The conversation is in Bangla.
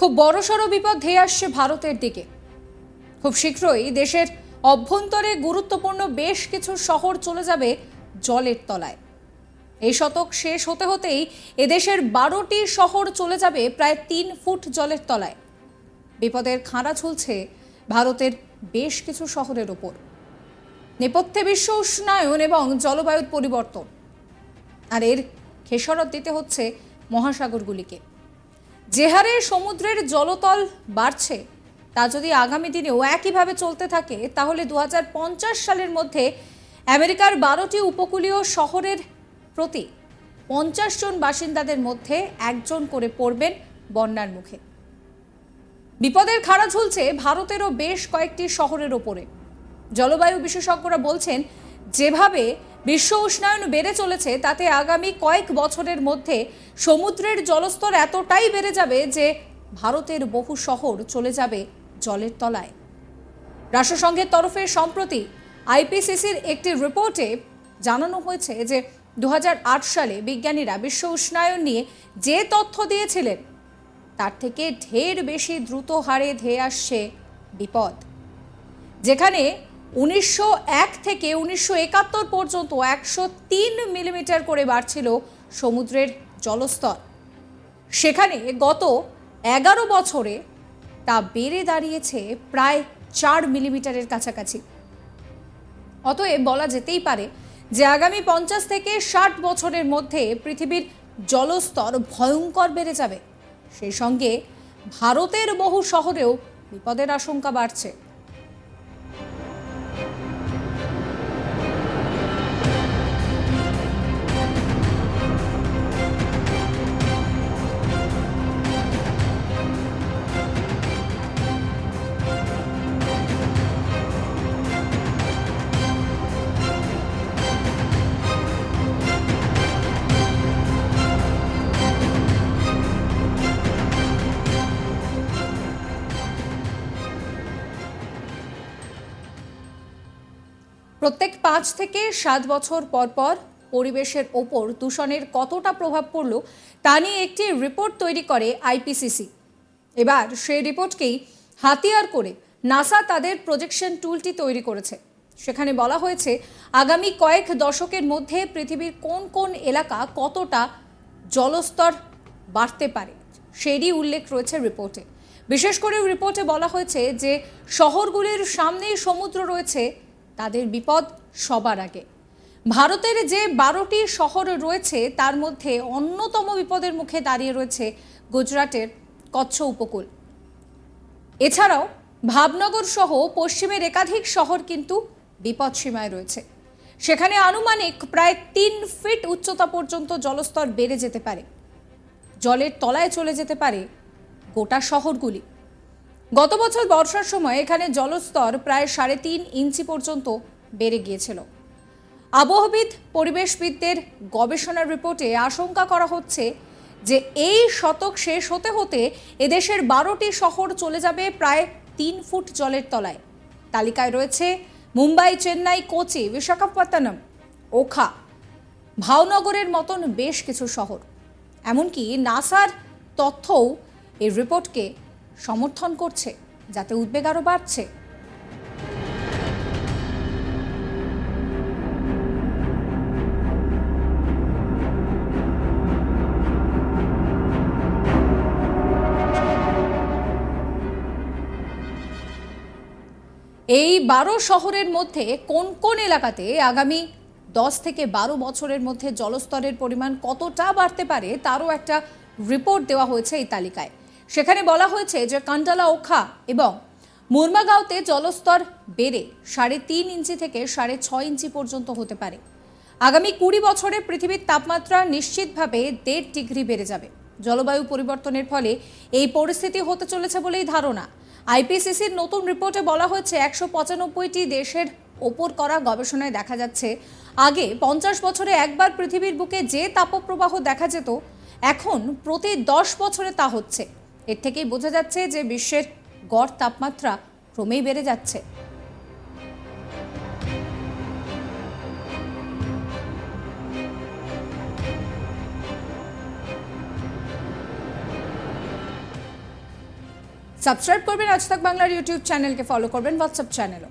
খুব বড়সড় বিপদ ধেয়ে আসছে ভারতের দিকে। খুব শীঘ্রই দেশের অভ্যন্তরে গুরুত্বপূর্ণ বেশ কিছু শহর চলে যাবে জলের তলায়। এই শতক শেষ হতে হতেই এদেশের বারোটি শহর চলে যাবে প্রায় তিন ফুট জলের তলায়। বিপদের খাঁড়া ঝুলছে ভারতের বেশ কিছু শহরের ওপর। নেপথ্যে বিশ্ব উষ্ণায়ন এবং জলবায়ুর পরিবর্তন। আর এর খেসারত দিতে হচ্ছে মহাসাগরগুলিকে। যে হারে সমুদ্রের জলতল বাড়ছে, তা যদি আগামী দিনেও একইভাবে চলতে থাকে, তাহলে দু হাজার পঞ্চাশ সালের মধ্যে আমেরিকার বারোটি উপকূলীয় শহরের প্রতি পঞ্চাশ জন বাসিন্দাদের মধ্যে একজন করে পড়বেন বন্যার মুখে। বিপদের খাড়া ঝুলছে ভারতেরও বেশ কয়েকটি শহরের ওপরে। জলবায়ু বিশেষজ্ঞরা বলছেন, যেভাবে বিশ্ব উষ্ণায়ন বেড়ে চলেছে, তাতে আগামী কয়েক বছরের মধ্যে সমুদ্রের জলস্তর এতটাই বেড়ে যাবে যে ভারতের বহু শহর চলে যাবে জলের তলায়। রাষ্ট্রসংঘের তরফে সম্প্রতি আইপিসিসির একটি রিপোর্টে জানানো হয়েছে যে দু হাজার আট সালে বিজ্ঞানীরা বিশ্ব উষ্ণায়ন নিয়ে যে তথ্য দিয়েছিলেন, তার থেকে ঢের বেশি দ্রুত হারে ধেয়ে আসছে বিপদ। যেখানে উনিশশো এক থেকে উনিশশো একাত্তর পর্যন্ত একশো তিন মিলিমিটার করে বাড়ছিল সমুদ্রের জলস্তর। সেখানে গত এগারো বছরে তা বেড়ে দাঁড়িয়েছে প্রায় চার মিলিমিটারের কাছাকাছি। অতএব বলা যেতেই পারে যে আগামী পঞ্চাশ থেকে ষাট বছরের মধ্যে পৃথিবীর জলস্তর ভয়ঙ্কর বেড়ে যাবে। সেই সঙ্গে ভারতের বহু শহরেও বিপদের আশঙ্কা বাড়ছে। প্রত্যেক পাঁচ থেকে সাত বছর পর পর পরিবেশের ওপর দূষণের কতটা প্রভাব পড়ল তা নিয়ে একটি রিপোর্ট তৈরি করে আইপিসিসি। এবার সেই রিপোর্টকেই হাতিয়ার করে নাসা তাদের প্রজেকশন টুলটি তৈরি করেছে। সেখানে বলা হয়েছে, আগামী কয়েক দশকের মধ্যে পৃথিবীর কোন কোন এলাকা কতটা জলস্তর বাড়তে পারে, সেরই উল্লেখ রয়েছে রিপোর্টে। বিশেষ করে রিপোর্টে বলা হয়েছে যে, শহরগুলির সামনেই সমুদ্র রয়েছে তাদের বিপদ সবার আগে। ভারতের যে বারোটি শহর রয়েছে, তার মধ্যে অন্যতম বিপদের মুখে দাঁড়িয়ে রয়েছে গুজরাটের কচ্ছ উপকূল। এছাড়াও ভাবনগর সহ পশ্চিমের একাধিক শহর কিন্তু বিপদসীমায় রয়েছে। সেখানে আনুমানিক প্রায় তিন ফিট উচ্চতা পর্যন্ত জলস্তর বেড়ে যেতে পারে। জলের তলায় চলে যেতে পারে গোটা শহরগুলি। গত বছর বর্ষার সময় এখানে জলস্তর প্রায় সাড়ে তিন ইঞ্চি পর্যন্ত বেড়ে গিয়েছিল। আবহবিদ, পরিবেশবিদদের গবেষণার রিপোর্টে আশঙ্কা করা হচ্ছে যে এই শতক শেষ হতে হতে এদেশের বারোটি শহর চলে যাবে প্রায় তিন ফুট জলের তলায়। তালিকায় রয়েছে মুম্বাই, চেন্নাই, কোচি, বিশাখাপত্তনম, ওখা। ভাওনগরের মতন বেশ কিছু শহর। এমনকি নাসার তথ্যও এই রিপোর্টকে সমর্থন করছে, যাতে উদ্বেগ আরও বাড়ছে। এই বারো শহরের মধ্যে কোন কোন এলাকাতে আগামী দশ থেকে বারো বছরের মধ্যে জলস্তরের পরিমাণ কতটা বাড়তে পারে, তারও একটা রিপোর্ট দেওয়া হয়েছে এই তালিকায়। সেখানে বলা হয়েছে যে কান্ডালা ওখা এবং মুরমাগাঁওতে জলস্তর বেড়ে সাড়ে তিন ইঞ্চি থেকে সাড়ে ছয় ইঞ্চি পর্যন্ত হতে পারে। আগামী কুড়ি বছরে পৃথিবীর তাপমাত্রা নিশ্চিতভাবে দেড় ডিগ্রি বেড়ে যাবে। জলবায়ু পরিবর্তনের ফলে এই পরিস্থিতি হতে চলেছে বলেই ধারণা। আইপিসিসির নতুন রিপোর্টে বলা হয়েছে একশো পঁচানব্বইটি দেশের ওপর করা গবেষণায় দেখা যাচ্ছে, আগে পঞ্চাশ বছরে একবার পৃথিবীর বুকে যে তাপপ্রবাহ দেখা যেত, এখন প্রতি দশ বছরে তা হচ্ছে। এর থেকেই বোঝা যাচ্ছে যে বিশ্বের গড় তাপমাত্রা ক্রমেই বেড়ে যাচ্ছে। সাবস্ক্রাইব করবেন আজ তক বাংলার ইউটিউব চ্যানেলকে ফলো করবেন হোয়াটসঅ্যাপ চ্যানেলও